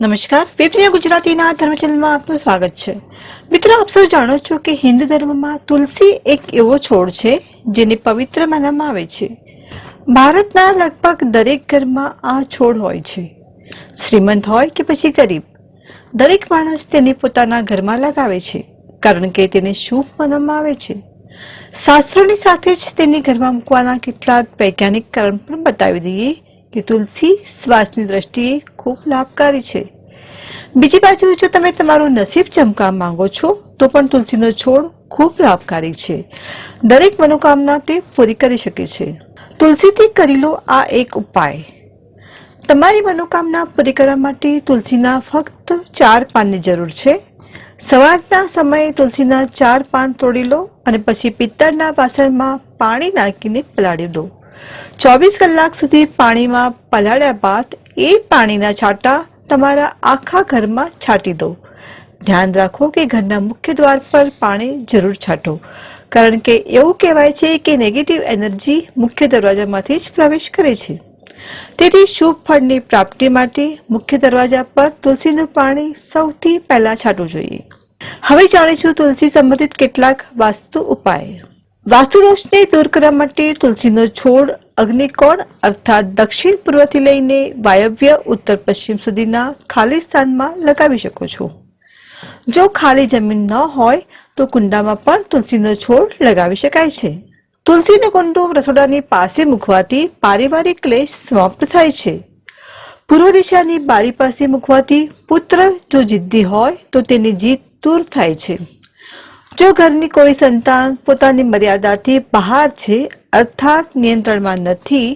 નમસ્કાર. પીપરિયા ગુજરાતીના ધર્મ ચેનલમાં આપનું સ્વાગત છે. મિત્રો, આપ સૌ જાણો છો કે હિન્દુ ધર્મમાં તુલસી એક એવો છોડ છે, જેને પવિત્ર માનવામાં આવે છે. ભારતના લગભગ દરેક ઘરમાં આ છોડ હોય છે. શ્રીમંત હોય કે પછી ગરીબ, દરેક માણસ તેને પોતાના ઘરમાં લગાવે છે, કારણ કે તેને શુભ માનવામાં આવે છે. શાસ્ત્રોની સાથે જ તેને ઘરમાં મૂકવાના કેટલાક વૈજ્ઞાનિક કારણ પણ બતાવી દઈએ કે તુલસી શ્વાસની દ્રષ્ટિએ ખૂબ લાભકારી છે. બીજી બાજુ જો તમે તમારું નસીબ ચમકાવવા માંગો છો, તો પણ તુલસીનો છોડ ખૂબ લાભકારી છે. દરેક મનોકામના તે પૂરી કરી શકે છે. તુલસીથી કરી લો આ એક ઉપાય. તમારી મનોકામના પૂરી કરવા માટે તુલસીના ફક્ત ચાર પાનની જરૂર છે. સવારના સમયે તુલસીના ચાર પાન તોડી લો અને પછી પિત્તળના વાસણમાં પાણી નાખીને પલાળી દો. ચોવીસ કલાક સુધી પાણીમાં પલાળ્યા બાદ એ પાણીના છાંટા તમારા આખા ઘરમાં છાંટી દો. ધ્યાન રાખો કે ઘરના મુખ્ય દ્વાર પર પાણી જરૂર છાંટો. કારણ કે એવું કહેવાય છે કે નેગેટિવ એનર્જી મુખ્ય દરવાજામાંથી જ પ્રવેશ કરે છે. તેથી શુભ ફળની પ્રાપ્તિ માટે મુખ્ય દરવાજા પર તુલસીનું પાણી સૌથી પહેલા છાંટવું જોઈએ. હવે જાણીશું તુલસી સંબંધિત કેટલાક વાસ્તુ ઉપાય. વાસ્તુ દોષને દૂર કરવા માટે તુલસીનો છોડ, અગ્નિકોણ અર્થાત દક્ષિણ પૂર્વથી લઈને વાયવ્ય ઉત્તર પશ્ચિમ સુધીના ખાલી સ્થાનમાં લગાવી શકો છો. જો ખાલી જમીન ન હોય, તો કુંડામાં પણ તુલસીનો છોડ લગાવી શકાય છે. તુલસીનો કુંડો રસોડાની પાસે મૂકવાથી પારિવારિક ક્લેશ સમાપ્ત થાય છે. પૂર્વ દિશાની બારી પાસે મૂકવાથી પુત્ર જો જિદ્દી હોય, તો તેની જીત દૂર થાય છે. જો ઘરની કોઈ સંતાન પોતાની મર્યાદાથી બહાર છે, અર્થાત નિયંત્રણમાં નથી,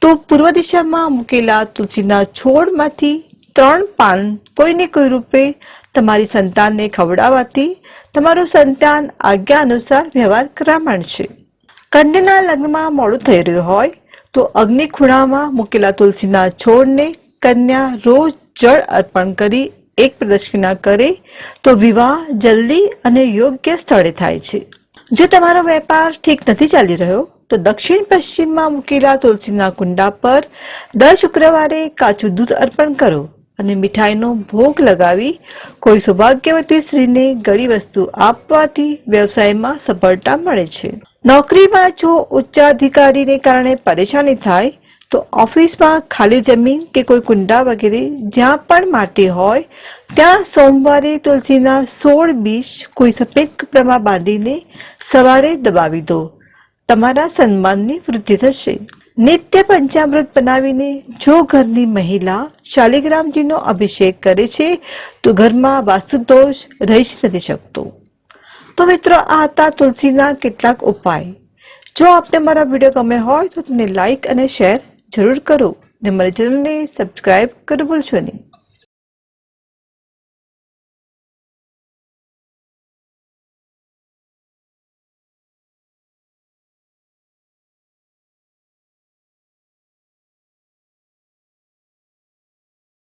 તો પૂર્વ દિશામાં મૂકેલા તુલસીના છોડમાંથી ત્રણ પાન કોઈને કોઈ રૂપે તમારી સંતાનને ખવડાવવાથી તમારું સંતાન આજ્ઞા અનુસાર વ્યવહાર કરવા માંડશે કન્યાના લગ્નમાં મોડું થઈ રહ્યું હોય, તો અગ્નિ ખૂણામાં મૂકેલા તુલસીના છોડને કન્યા રોજ જળ અર્પણ કરી એક પ્રદક્ષિણા કરે, તો વિવાહ જલ્દી અને યોગ્ય સ્થળે થાય છે. જો તમારો વેપાર ઠીક નથી ચાલી રહ્યો, તો દક્ષિણ પશ્ચિમમાં મૂકેલા તુલસીના કુંડા પર દર શુક્રવારે કાચું દૂધ અર્પણ કરો અને મીઠાઈનો ભોગ લગાવી કોઈ સૌભાગ્યવતી સ્ત્રીને ગળી વસ્તુ આપવાથી વ્યવસાયમાં સફળતા મળે છે. નોકરીમાં જો ઉચ્ચાધિકારીને કારણે પરેશાની થાય તો ઓફિસમાં ખાલી જમીન કે કોઈ કુંડા વગેરે જ્યાં પણ માટી હોય, ત્યાં સોમવારે તુલસીના સોળ બીજ કોઈ સફેદ કપડામાં બાંધીને સવારે દબાવી દો. તમારા સન્માનની વૃદ્ધિ થશે. નિત્ય પંચામૃત બનાવીને જો ઘરની મહિલા શાલિગ્રામજીનો અભિષેક કરે છે, તો ઘરમાં વાસ્તુદોષ રહી જ નથી શકતો. તો મિત્રો, આ હતા તુલસીના કેટલાક ઉપાય. જો આપને મારા વીડિયો ગમે હોય તો તેને લાઈક અને શેર જરૂર કરો ને મારી ચેનલને સબસ્ક્રાઈબ કરવું ભૂલશો નહીં.